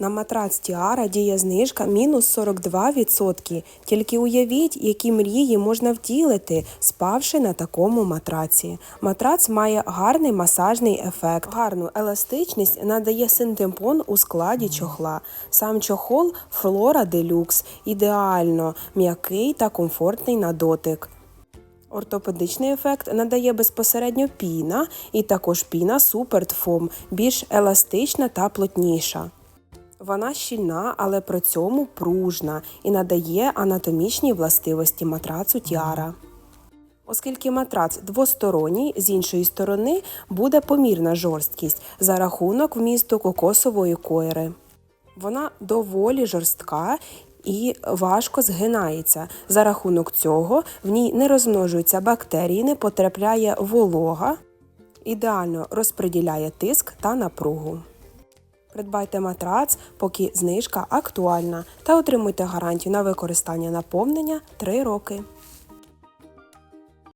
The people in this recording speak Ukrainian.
На матрац Тіара діє знижка мінус 42%. Тільки уявіть, які мрії можна втілити, спавши на такому матраці. Матрац має гарний масажний ефект, гарну еластичність надає синтепон у складі чохла. Сам чохол Флора Делюкс ідеально м'який та комфортний на дотик. Ортопедичний ефект надає безпосередньо піна, і також піна Super більш еластична та плотніша. Вона щільна, але при цьому пружна і надає анатомічні властивості матрацу Тіара. Оскільки матрац двосторонній, з іншої сторони буде помірна жорсткість за рахунок вмісту кокосової койри. Вона доволі жорстка і важко згинається. За рахунок цього в ній не розмножуються бактерії, не потрапляє волога, ідеально розподіляє тиск та напругу. Придбайте матрац, поки знижка актуальна, та отримуйте гарантію на використання наповнення 3 роки.